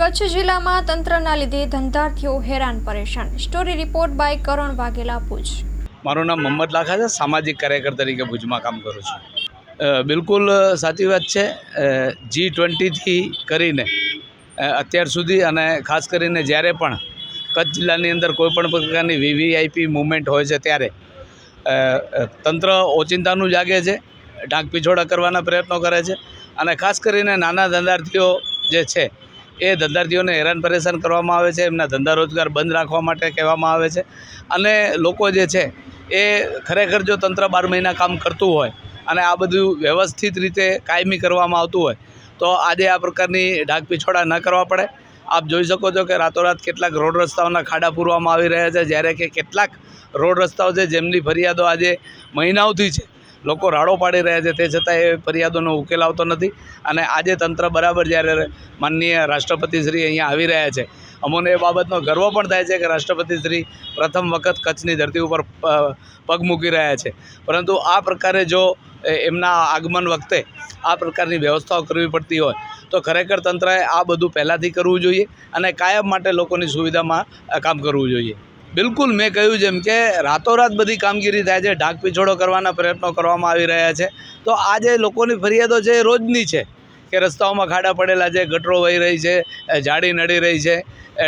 કચ્છ જિલ્લામાં તંત્રના લીધે ધંધાર્થીઓ હેરાન પરેશાન. Story report by Karan Vaghela Bhuj. મારું નામ મોહમ્મદ લાખા છે, સામાજિક કાર્યકર તરીકે ભુજમાં કામ કરું છું. બિલકુલ સાચી વાત છે જી ટ્વેન્ટીથી કરીને અત્યાર સુધી અને ખાસ કરીને જ્યારે પણ કચ્છ જિલ્લાની અંદર કોઈપણ પ્રકારની વીવીઆઈપી મુવમેન્ટ હોય છે ત્યારે તંત્ર ઓચિંતાનું જાગે છે, ઢાંક પીછોડા કરવાના પ્રયત્નો કરે છે અને ખાસ કરીને નાના ધંધાર્થીઓ જે છે એ ધંધાર્થીઓને હેરાન પરેશાન કરવામાં આવે છે, એમના ધંધા રોજગાર બંધ રાખવા માટે કહેવામાં આવે છે. અને લોકો જે છે, એ ખરેખર જો તંત્ર બાર મહિના કામ કરતું હોય અને આ બધું વ્યવસ્થિત રીતે કાયમી કરવામાં આવતું હોય, તો આજે આ પ્રકારની ઢાક પીછોડા ન કરવા પડે. આપ જોઈ શકો છો કે રાતોરાત કેટલાક રોડ રસ્તાઓના ખાડા પૂરવામાં આવી રહ્યા છે. જ્યારે કે કેટલાક રોડ રસ્તાઓ છે, જેમની ફરિયાદો આજે મહિનાઓથી છે. લોકો રાડો પાડી રહ્યા છે તે છતાં એ ફરિયાદોનો ઉકેલ આવતો નથી. અને આજે તંત્ર બરાબર જ્યારે માનનીય રાષ્ટ્રપતિ શ્રી અહીંયા આવી રહ્યા છે. અમોને એ બાબતનો ગર્વ પણ થાય છે કે રાષ્ટ્રપતિ શ્રી પ્રથમ વખત કચ્છની ધરતી ઉપર પગ મૂકી રહ્યા છે. પરંતુ આ પ્રકારે જો એમના આગમન વખતે આ પ્રકારની વ્યવસ્થાઓ કરવી પડતી હોય, તો ખરેખર તંત્રએ આ બધું પહેલાંથી કરવું જોઈએ અને કાયમ માટે લોકોની સુવિધામાં કામ કરવું જોઈએ. બિલકુલ, મેં કહ્યું જેમ કે રાતોરાત બધી કામગીરી થાય છે, ઢાક પીછોડો કરવાના પ્રયત્નો કરવામાં આવી રહ્યા છે. તો આ જે લોકોની ફરિયાદો છે એ રોજની છે કે રસ્તાઓમાં ખાડા પડેલા છે, ગટરો વહી રહી છે જાડી નડી રહી છે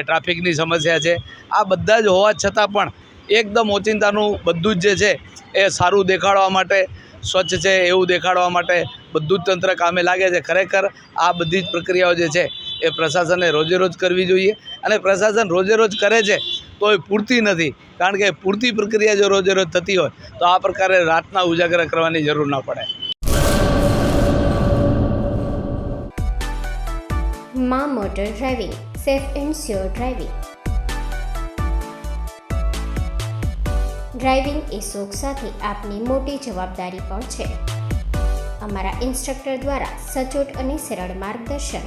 ટ્રાફિકની સમસ્યા છે. આ બધા જ હોવા છતાં પણ એકદમ ઓચિંતાનું બધું જ જે છે એ સારું દેખાડવા માટે, સ્વચ્છ છે એવું દેખાડવા માટે બધું જ તંત્ર કામે લાગે છે. ખરેખર આ બધી જ પ્રક્રિયાઓ જે છે એ પ્રશાસને રોજે રોજ કરવી જોઈએ અને પ્રશાસન રોજે રોજ કરે છે તો એ પૂરતી નથી. કારણ કે પૂરતી પ્રક્રિયા જો રોજે રોજ થતી હોય, તો આ પ્રકારે રાતના ઉજાગરા કરવાની જરૂર ના પડે. મા motor driving, safe and sure driving. Driving એ શોખ સાથે આપની મોટી જવાબદારી પણ છે. અમારા ઇન્સ્ટ્રક્ટર દ્વારા સચોટ અને સરળ માર્ગદર્શન.